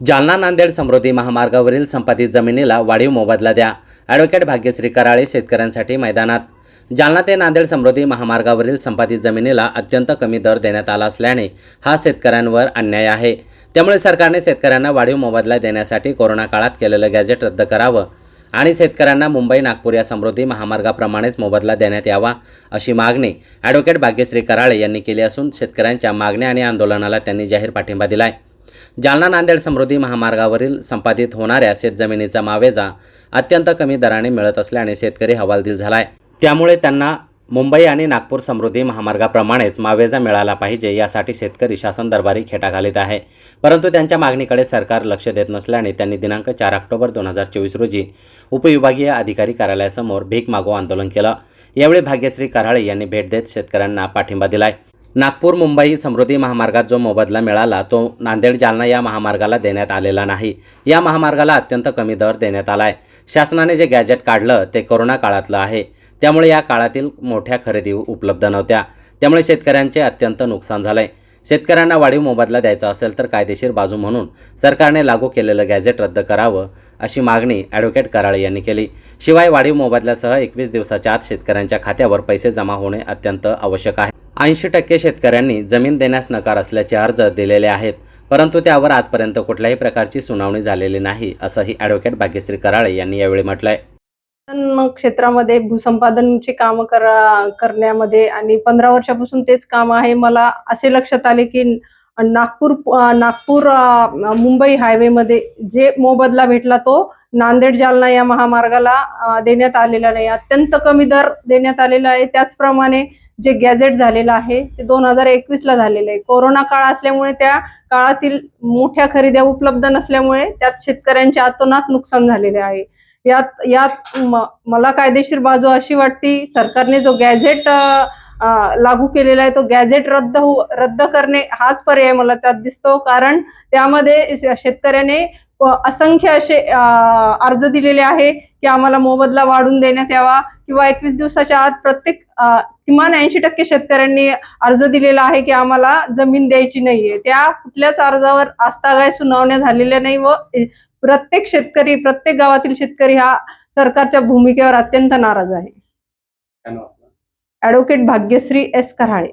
जालना नांदेड समृद्धी महामार्गावरील संपादित जमिनीला वाढीव मोबदला द्या. ॲडव्होकेट भाग्यश्री कराळे शेतकऱ्यांसाठी मैदानात. जालना ते नांदेड समृद्धी महामार्गावरील संपादित जमिनीला अत्यंत कमी दर देण्यात आला असल्याने हा शेतकऱ्यांवर अन्याय आहे. त्यामुळे सरकारने शेतकऱ्यांना वाढीव मोबदला देण्यासाठी कोरोना काळात केलेलं गॅजेट रद्द करावं आणि शेतकऱ्यांना मुंबई नागपूर या समृद्धी महामार्गाप्रमाणेच मोबदला देण्यात यावा अशी मागणी ॲडव्होकेट भाग्यश्री कराळे यांनी केली असून शेतकऱ्यांच्या मागण्या आणि आंदोलनाला त्यांनी जाहीर पाठिंबा दिलाय. जालना नांदेड समृद्धी महामार्गावरील संपादित होणाऱ्या शेतजमिनीचा मावेजा अत्यंत कमी दराने मिळत असल्याने शेतकरी हवालदिल झालाय. त्यामुळे त्यांना मुंबई आणि नागपूर समृद्धी महामार्गाप्रमाणेच मावेजा मिळाला पाहिजे यासाठी शेतकरी शासन दरबारी खेटा घालीत आहे. परंतु त्यांच्या मागणीकडे सरकार लक्ष देत नसल्याने त्यांनी दिनांक चार ऑक्टोबर दोन हजार चोवीस रोजी उपविभागीय अधिकारी कार्यालयासमोर भीक मागो आंदोलन केलं. यावेळी भाग्यश्री कराळे यांनी भेट देत शेतकऱ्यांना पाठिंबा दिलाय. नागपूर मुंबई समृद्धी महामार्गात जो मोबदला मिळाला तो नांदेड जालना या महामार्गाला देण्यात आलेला नाही. या महामार्गाला अत्यंत कमी दर देण्यात आला आहे शासनाने जे गॅजेट काढलं ते कोरोना काळातलं आहे. त्यामुळे या काळातील मोठ्या खरेदी उपलब्ध नव्हत्या. त्यामुळे शेतकऱ्यांचे अत्यंत नुकसान झालंय. शेतकऱ्यांना वाढीव मोबदला द्यायचा असेल तर कायदेशीर बाजू म्हणून सरकारने लागू केलेलं गॅजेट रद्द करावं अशी मागणी ॲडव्होकेट कराळे यांनी केली. शिवाय वाढीव मोबदल्यासह एकवीस दिवसाच्या आत शेतकऱ्यांच्या खात्यावर पैसे जमा होणे अत्यंत आवश्यक आहे. ऐंशी टक्के शेतकऱ्यांनी जमीन देण्यास नकार असल्याचे अर्ज दिलेले आहेत. परंतु त्यावर आजपर्यंत कुठल्याही प्रकारची सुनावणी झालेली नाही असंही ॲडव्होकेट भाग्यश्री कराळे यांनी यावेळी म्हटलंय. क्षेत्रामध्ये भूसंपादनची कामं करा करण्यामध्ये आणि पंधरा वर्षापासून तेच काम आहे मला असे लक्षात आले की नागपूर नागपूर मुंबई हायवेमध्ये जे मोबदला भेटला तो नांदेड जालना या महामार्गाला देण्यात आलेला नाही. अत्यंत कमी दर देण्यात आलेला आहे. त्याचप्रमाणे जे गॅझेट झालेलं आहे ते दोन हजार एकवीसला झालेलं आहे. कोरोना काळ असल्यामुळे त्या काळातील मोठ्या खरेद्या उपलब्ध नसल्यामुळे त्यात शेतकऱ्यांचे आतोनात नुकसान झालेले आहे. यात यात म- मला कायदेशीर बाजू अशी वाटती सरकारने जो गॅझेट लागू केलेला आहे. तो गॅझेट रद्द हो रद्द करणे हाच पर्याय मला त्यात दिसतो. कारण त्यामध्ये शेतकऱ्याने असंख्य असे अर्ज दिलेले आहे की आम्हाला मोबदला वाढून देण्यात यावा किंवा एकवीस दिवसाच्या आत प्रत्येक किमान ऐंशी टक्के शेतकऱ्यांनी अर्ज दिलेला आहे की आम्हाला जमीन द्यायची नाहीये. त्या कुठल्याच अर्जावर आस्थागाय सुनावण्या झालेल्या नाही व प्रत्येक शेतकरी प्रत्येक गावातील शेतकरी हा सरकारच्या भूमिकेवर अत्यंत नाराज आहे. Advocate Bhagyashree S Karale.